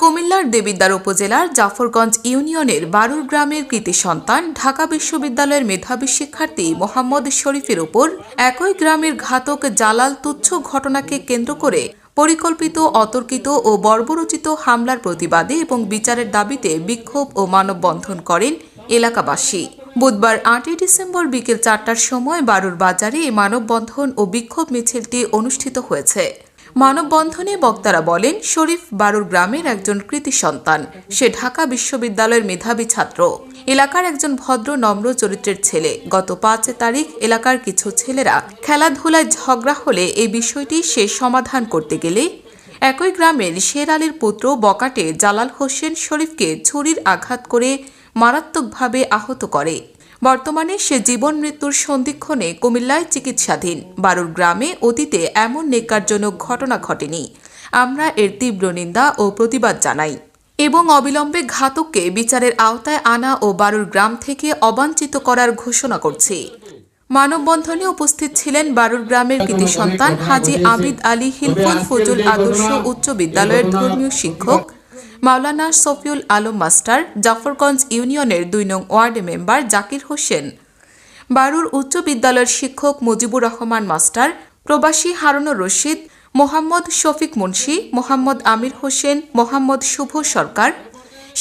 কুমিল্লার দেবিদ্বার উপজেলার জাফরগঞ্জ ইউনিয়নের বারুর গ্রামের কৃতি সন্তান ঢাকা বিশ্ববিদ্যালয়ের মেধাবী শিক্ষার্থী মোহাম্মদ শরীফের উপর একই গ্রামের ঘাতক জালাল তুচ্ছ ঘটনাকে কেন্দ্র করে পরিকল্পিত, অতর্কিত ও বর্বরচিত হামলার প্রতিবাদে এবং বিচারের দাবিতে বিক্ষোভ ও মানববন্ধন করেন এলাকাবাসী। বুধবার আটই ডিসেম্বর বিকেল চারটার সময় বারুর বাজারে এই মানববন্ধন ও বিক্ষোভ মিছিলটি অনুষ্ঠিত হয়েছে। মানববন্ধনে বক্তারা বলেন, শরীফ বারুর গ্রামের একজন কৃতি সন্তান। সে ঢাকা বিশ্ববিদ্যালয়ের মেধাবী ছাত্র। এলাকার একজন ভদ্র, নম্র চরিত্রের ছেলে। গত পাঁচ তারিখ এলাকার কিছু ছেলেরা খেলাধুলায় ঝগড়া হলে এই বিষয়টি সে সমাধান করতে গেলে একই গ্রামের শের আলীর পুত্র বকাটে জালাল হোসেন শরীফকে ছুরির আঘাত করে মারাত্মকভাবে আহত করে। বর্তমানে সে জীবন মৃত্যুর সন্ধিক্ষণে কুমিল্লায় চিকিৎসাধীন। বারুর গ্রামে অতীতে এমন নেকারজনক ঘটনা ঘটেনি। আমরা এর তীব্র নিন্দা ও প্রতিবাদ জানাই। এবং অবিলম্বে ঘাতককে বিচারের আওতায় আনা ও বারুর গ্রাম থেকে অবাঞ্ছিত করার ঘোষণা করছি। মানববন্ধনে উপস্থিত ছিলেন বারুর গ্রামের কৃতি সন্তান হাজি আবিদ আলী হিলফুল ফজুল আদর্শ উচ্চ বিদ্যালয়ের ধর্মীয় শিক্ষক মাওলানা সফিউল আলম মাস্টার, জাফরগঞ্জ ইউনিয়নের দুই নং ওয়ার্ড মেম্বার জাকির হোসেন। বারুর উচ্চ বিদ্যালয়ের শিক্ষক মুজিবুর রহমান মাস্টার, প্রবাসী হারুনুর রশিদ, মোহাম্মদ শফিক মুন্সি, মোহাম্মদ আমির হোসেন, মোহাম্মদ শুভ সরকার,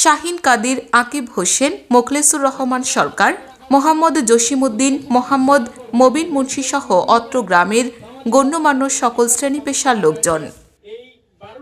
শাহিন কাদির আকিব হোসেন, মোখলেসুর রহমান সরকার, মোহাম্মদ জসিমউদ্দিন, মোহাম্মদ মবিন মুন্সি সহ অত্র গ্রামের গণ্যমান্য সকল শ্রেণি পেশার লোকজন।